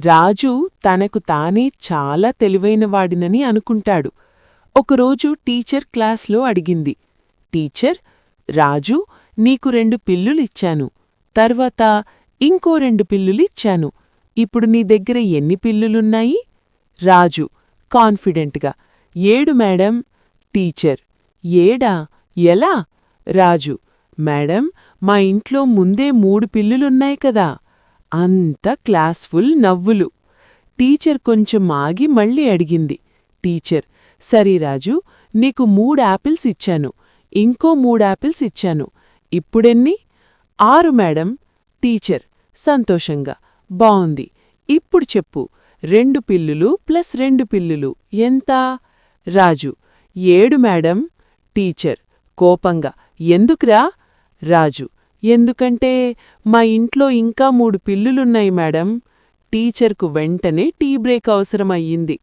రాజు తనకు తానే చాలా తెలివైనవాడినని అనుకుంటాడు. ఒకరోజు టీచర్ క్లాస్లో అడిగింది. టీచర్ రాజు నీకు రెండు పిల్లులిచ్చాను. తర్వాత ఇంకో రెండు పిల్లులిచ్చాను. ఇప్పుడు నీ దగ్గర ఎన్ని పిల్లులున్నాయి? రాజు కాన్ఫిడెంట్గా ఏడు మేడం టీచర్. ఏడా? ఎలా? రాజు మేడం మా ఇంట్లో ముందే మూడు పిల్లులున్నాయి కదా. అంత క్లాస్ఫుల్ నవ్వులు. టీచర్ కొంచెం ఆగి మళ్ళీ అడిగింది. టీచర్ సరే రాజు నీకు మూడు యాపిల్స్ ఇచ్చాను. ఇంకో మూడు యాపిల్స్ ఇచ్చాను. ఇప్పుడెన్ని? ఆరు మేడం. టీచర్ సంతోషంగా బావుంది. ఇప్పుడు చెప్పు. రెండు పిల్లులు ప్లస్ రెండు పిల్లులు. ఎంత? రాజు ఏడు మేడం. టీచర్ కోపంగా ఎందుకురా? రాజు ఎందుకంటే మా ఇంట్లో ఇంకా మూడు పిల్లులున్నాయి మేడం. టీచర్కు వెంటనే టీ బ్రేక్ అవసరమయ్యింది.